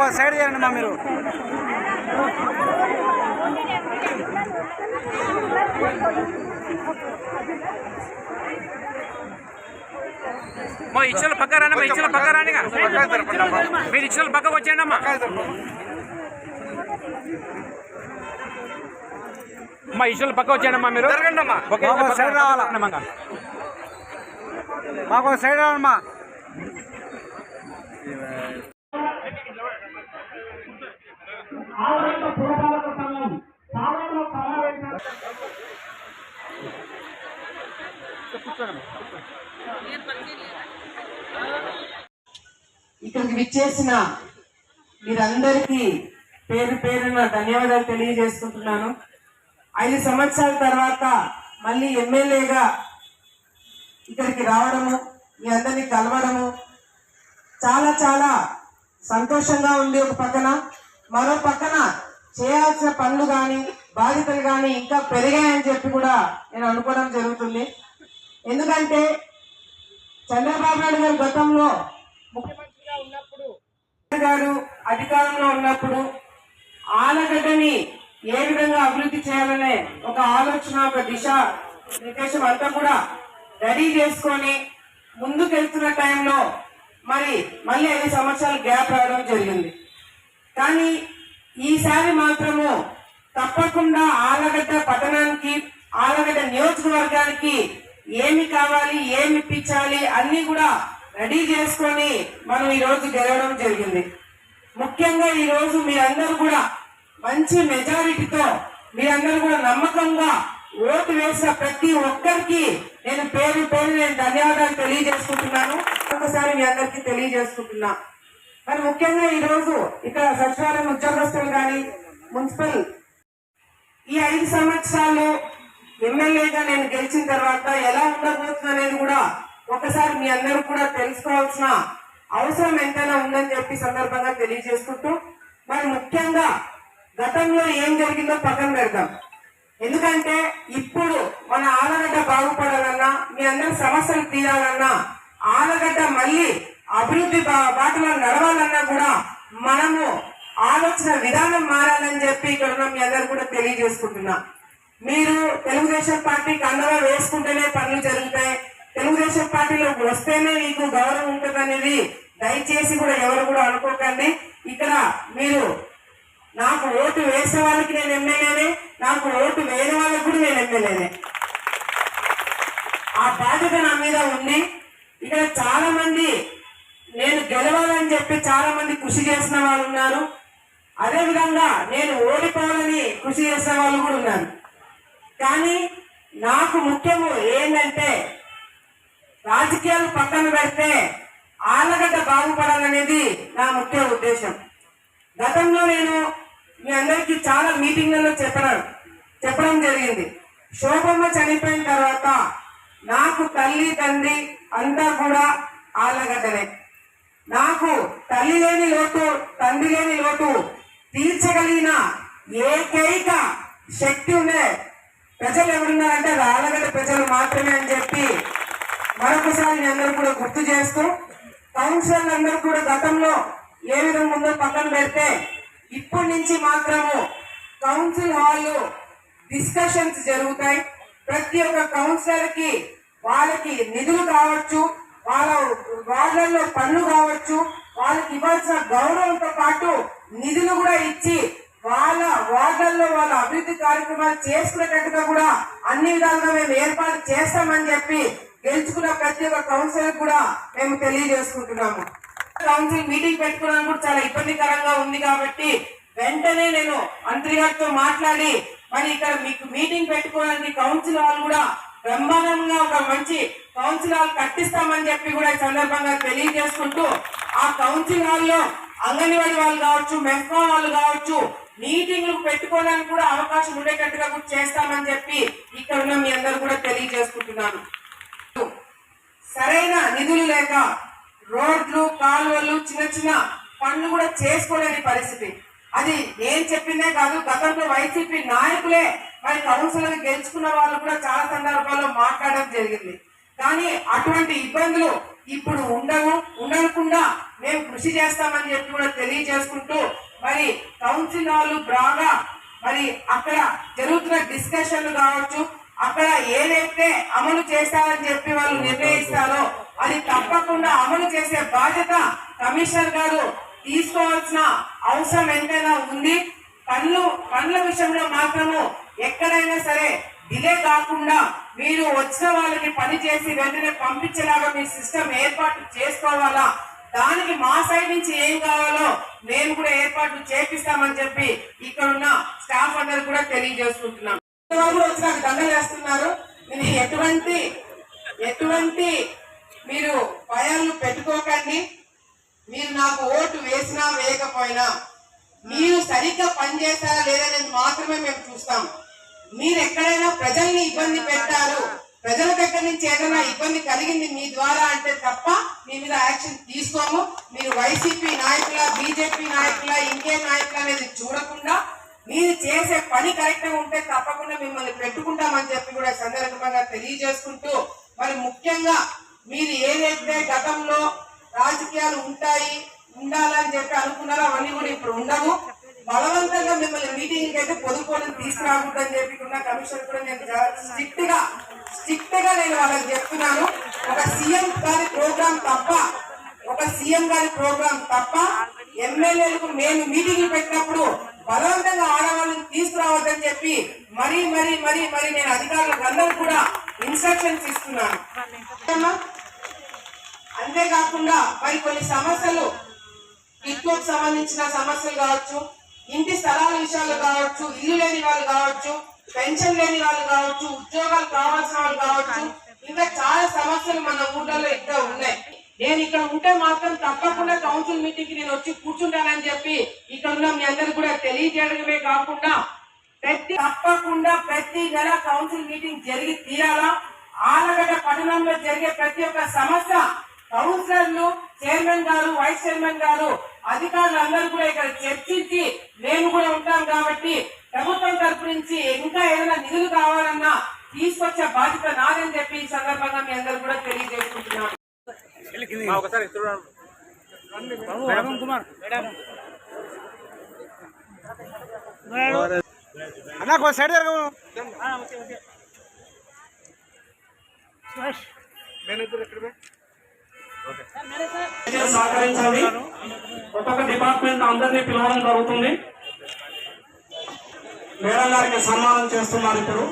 మాకు సైడ్ చేయండి మా మీరు. మా ఇచ్చిన పక్క రాని మా ఇచ్చిన పక్క రానిగా. మీరు ఇచ్చిన పక్కకు వచ్చేయండి అమ్మా. మా ఇచ్చిన పక్క వచ్చేయండి అమ్మా మీరు. అమ్మా. ఓకే, మాకు పక్క సైడ్ రావాలా? రండి పురపాలక సంఘం సైడ్ సమావేశం. ఇక్కడికి విచ్చేసిన మీరందరికీ పేరు పేరున ధన్యవాదాలు తెలియజేసుకుంటున్నాను. ఐదు సంవత్సరాల తర్వాత మళ్ళీ ఎమ్మెల్యేగా ఇక్కడికి రావడము మీ అందరినీ కలవడము చాలా చాలా సంతోషంగా ఉంది ఒక పక్కన. మరో పక్కన చేయాల్సిన పనులు కానీ బాధ్యతలు కానీ ఇంకా పెరిగాయని చెప్పి కూడా నేను అనుకోవడం జరుగుతుంది. ఎందుకంటే చంద్రబాబు నాయుడు గారు గతంలో ముఖ్యమంత్రిగా ఉన్నప్పుడు గారు అధికారంలో ఉన్నప్పుడు ఆలగడ్డని ఏ విధంగా అభివృద్ధి చేయాలనే ఒక ఆలోచన ఒక దిశ నిర్దేశం అంతా కూడా రెడీ చేసుకొని ముందుకు వెళ్తున్న టైంలో మరి మళ్ళీ ఐదు సంవత్సరాలు గ్యాప్ రావడం జరిగింది. కానీ ఈసారి మాత్రము తప్పకుండా ఆలగడ్డ పట్టణానికి ఆలగడ్డ నియోజకవర్గానికి ఏమి కావాలి ఏమి ఇప్పించాలి అన్ని కూడా రెడీ చేసుకొని మనం ఈరోజు గెలవడం జరిగింది. ముఖ్యంగా ఈరోజు మీ మీరందరూ కూడా మంచి మెజారిటీతో మీరందరూ కూడా నమ్మకంగా ఓటు వేసిన ప్రతి ఒక్కరికి నేను పేరు పేరు నేను ధన్యవాదాలు తెలియజేసుకుంటున్నాను. ఒకసారి మీ అందరికీ తెలియజేసుకుంటున్నా. మరి ముఖ్యంగా ఈ రోజు ఇక్కడ సచివాలయం ఉద్యోగస్తులు కానీ మున్సిపల్ ఈ ఐదు సంవత్సరాలు ఎమ్మెల్యేగా నేను గెలిచిన తర్వాత ఎలా ఉండబోతుంది అనేది కూడా ఒకసారి మీ అందరూ కూడా తెలుసుకోవాల్సిన అవసరం ఎంతైనా ఉందని చెప్పి సందర్భంగా తెలియజేసుకుంటూ మరి ముఖ్యంగా గతంలో ఏం జరిగిందో పక్కన పెడతాం ఎందుకంటే ఇప్పుడు మన ఆలగడ్డ బాగుపడాలన్నా మీ అందరి సమస్యలు తీరాలన్నా ఆలగడ్డ మళ్ళీ అభివృద్ధి బాటలో నడవాలన్నా కూడా మనము ఆలోచన విధానం మారాలని చెప్పి ఇక్కడ ఉన్న మీ అందరు కూడా తెలియజేసుకుంటున్నా. మీరు తెలుగుదేశం పార్టీకి అండగా వేసుకుంటేనే పనులు జరుగుతాయి. తెలుగుదేశం పార్టీలో వస్తేనే మీకు గౌరవం ఉంటుందనేది దయచేసి కూడా ఎవరు కూడా అనుకోకండి. ఇక్కడ మీరు నాకు ఓటు వేసే వాళ్ళకి నేను ఎమ్మెల్యేనే నాకు ఓటు వేరే వాళ్ళకి కూడా నేను ఎమ్మెల్యేనే. ఆ బాధ్యత నా మీద ఉంది. ఇక్కడ చాలా మంది నేను గెలవాలని చెప్పి చాలా మంది కృషి చేసిన వాళ్ళు ఉన్నారు. అదే విధంగా నేను ఓడిపోవాలని కృషి చేసిన వాళ్ళు కూడా ఉన్నారు. కానీ నాకు ముఖ్యము ఏంటంటే రాజకీయాలు పక్కన పెడితే ఆలగడ్డ బాగుపడాలనేది నా ముఖ్య ఉద్దేశం. గతంలో నేను మీ అందరికీ చాలా మీటింగ్లలో చెప్పడం చెప్పడం జరిగింది. శోభమ్మ చనిపోయిన తర్వాత నాకు తల్లి తండ్రి అంతా కూడా ఆలగడ్డనే నాకు తల్లి లేని లోటు తండ్రి లేని లోటు తీర్చగలిగిన ఏకైక శక్తి ఉండే ప్రజలు ఎవరున్నారంటే రాళ్ళగడ్డ ప్రజలు మాత్రమే అని చెప్పి మరొకసారి అందరూ కూడా గుర్తు చేస్తూ కౌన్సిలర్లు అందరూ కూడా గతంలో ఏ విధంగా ఉందో పక్కన పెడితే ఇప్పటి నుంచి మాత్రము కౌన్సిల్ హాల్ డిస్కషన్స్ జరుగుతాయి. ప్రతి ఒక్క కౌన్సిలర్కి వాళ్ళకి నిధులు కావచ్చు వాళ్ళ వార్డులలో పనులు కావచ్చు వాళ్ళకి ఇవ్వాల్సిన గౌరవంతో పాటు నిధులు కూడా ఇచ్చి వాళ్ళ వార్డుల్లో వాళ్ళ అభివృద్ధి కార్యక్రమాలు చేసుకునేటట్టుగా కూడా అన్ని విధాలుగా మేము ఏర్పాటు చేస్తామని చెప్పి గెలుచుకున్న ప్రతి ఒక్క కౌన్సిలర్ కూడా మేము తెలియజేసుకుంటున్నాము. కౌన్సిల్ మీటింగ్ పెట్టుకోవడం కూడా చాలా ఇబ్బందికరంగా ఉంది కాబట్టి వెంటనే నేను మంత్రి గారితో మాట్లాడి మరి ఇక్కడ మీకు మీటింగ్ పెట్టుకోవడానికి కౌన్సిల్ వాళ్ళు కూడా బ్రహ్మాండంగా ఒక మంచి కౌన్సిల్ హాల్ కట్టిస్తామని చెప్పి కూడా సందర్భంగా తెలియజేసుకుంటూ ఆ కౌన్సిల్ హాల్లో అంగన్వాడీ వాళ్ళు కావచ్చు మెఫ్కా వాళ్ళు కావచ్చు మీటింగ్లు పెట్టుకోవడానికి కూడా అవకాశం ఉండేటట్టుగా కూడా చేస్తామని చెప్పి ఇక్కడ ఉన్న మీ అందరూ కూడా తెలియజేసుకుంటున్నాను సరైన నిధులు లేక రోడ్లు కాలువలు చిన్న చిన్న పనులు కూడా చేసుకోలేని పరిస్థితి. అది నేను చెప్పిందే కాదు గతంలో వైసీపీ నాయకులే మరి కౌన్సిలర్ గెలుచుకున్న వాళ్ళు కూడా చాలా సందర్భాల్లో మాట్లాడడం జరిగింది. కానీ అటువంటి ఇబ్బందులు ఇప్పుడు ఉండవు ఉండకుండా మేము కృషి చేస్తామని చెప్పి కూడా తెలియజేసుకుంటూ మరి కౌన్సిల్ వాళ్ళు బాగా మరి అక్కడ జరుగుతున్న డిస్కషన్లు కావచ్చు అక్కడ ఏదైతే అమలు చేస్తారని చెప్పి వాళ్ళు నిర్ణయిస్తారో అది తప్పకుండా అమలు చేసే బాధ్యత కమిషనర్ గారు తీసుకోవాల్సిన అవసరం ఎంతైనా ఉంది. పనులు పనుల విషయంలో మాత్రము ఎక్కడైనా సరే డిలే కాకుండా మీరు వచ్చిన వాళ్ళకి పని చేసి వెంటనే పంపించేలాగా మీ సిస్టమ్ ఏర్పాటు చేసుకోవాలా? దానికి మా సైడ్ నుంచి ఏం కావాలో మేము కూడా ఏర్పాటు చేపిస్తామని చెప్పి ఇక్కడ ఉన్న స్టాఫ్ అందరు కూడా తెలియజేసుకుంటున్నాం. కూడా వచ్చి నాకు దండలు వేస్తున్నారు. నేను ఎటువంటి ఎటువంటి మీరు భయాలు పెట్టుకోకండి. మీరు నాకు ఓటు వేసినా వేయకపోయినా మీరు సరిగ్గా పనిచేస్తారా లేదనేది మాత్రమే మేము చూస్తాం. మీరు ఎక్కడైనా ప్రజల్ని ఇబ్బంది పెట్టారు ప్రజల దగ్గర నుంచి ఏదైనా ఇబ్బంది కలిగింది మీ ద్వారా అంటే తప్ప మీ మీద యాక్షన్ తీసుకోము. మీరు వైసీపీ నాయకుల బీజేపీ నాయకుల ఇంకే నాయకుల అనేది చూడకుండా మీరు చేసే పని కరెక్ట్గా ఉంటే తప్పకుండా మిమ్మల్ని పెట్టుకుంటామని చెప్పి కూడా సందర్భంగా తెలియజేసుకుంటూ మరి ముఖ్యంగా మీరు ఏదైతే గతంలో రాజకీయాలు ఉంటాయి ఉండాలని చెప్పి అనుకున్నారు అవన్నీ కూడా ఇప్పుడు ఉండవు. బలవంతంగా మిమ్మల్ని మీటింగ్ అయితే పొదుపులను తీసుకురాకూడదని చెప్పి కమిషన్ కూడా నేను స్ట్రిక్ట్గా స్ట్రిక్ట్గా నేను వాళ్ళకి చెప్తున్నాను. ఒక సీఎం గారి ప్రోగ్రాం తప్ప ఒక సీఎం గారి ప్రోగ్రాం తప్ప ఎమ్మెల్యేలకు మేము మీటింగ్లు పెట్టినప్పుడు బలవంతంగా ఆడవాళ్ళని తీసుకురావద్దని చెప్పి మరీ మరీ మరీ మరీ నేను అధికారులకు అందరూ కూడా ఇన్స్ట్రక్షన్స్ ఇస్తున్నాను. అంతేకాకుండా మరి కొన్ని సమస్యలు కిట్కోకు సంబంధించిన సమస్యలు కావచ్చు ఇంటి స్థలాల విషయాలు కావచ్చు ఇల్లు లేని వాళ్ళు కావచ్చు పెన్షన్ లేని వాళ్ళు కావచ్చు ఉద్యోగాలు కావాల్సిన వాళ్ళు కావచ్చు ఇంకా చాలా సమస్యలు మన ఊర్లలో ఇక్కడ ఉన్నాయి. నేను ఇక్కడ ఉంటే మాత్రం తప్పకుండా కౌన్సిల్ మీటింగ్కి నేను వచ్చి కూర్చుంటానని చెప్పి ఇక్కడ ఉన్న మీ అందరికి కూడా తెలియజేయడమే కాకుండా ప్రతి తప్పకుండా ప్రతి నెల కౌన్సిల్ మీటింగ్ జరిగి తీరాలా? ఆలగడ్డ పట్టణంలో జరిగే ప్రతి ఒక్క సమస్య కౌన్సిలర్లు చైర్మన్ గారు వైస్ చైర్మన్ గారు అధికారులు అందరూ కూడా ఇక్కడ చర్చించి మేము కూడా ఉంటాం కాబట్టి ప్రభుత్వం తరపు నుంచి ఇంకా ఏదైనా నిధులు కావాలన్నా తీసుకొచ్చే బాధ్యత నాదని చెప్పి ఈ సందర్భంగా మీ అందరూ కూడా తెలియజేసుకుంటున్నాను. మా ఒకసారి చూడండి మేడం కుమార్. అన్నా కొంచెం సైడ్ జరగవు దయచేసి సహకరించండి. ఒక్కొక్క డిపార్ట్మెంట్ అందరినీ పిలవడం జరుగుతుంది. మేడం గారికి సన్మానం చేస్తున్నారు ఇప్పుడు.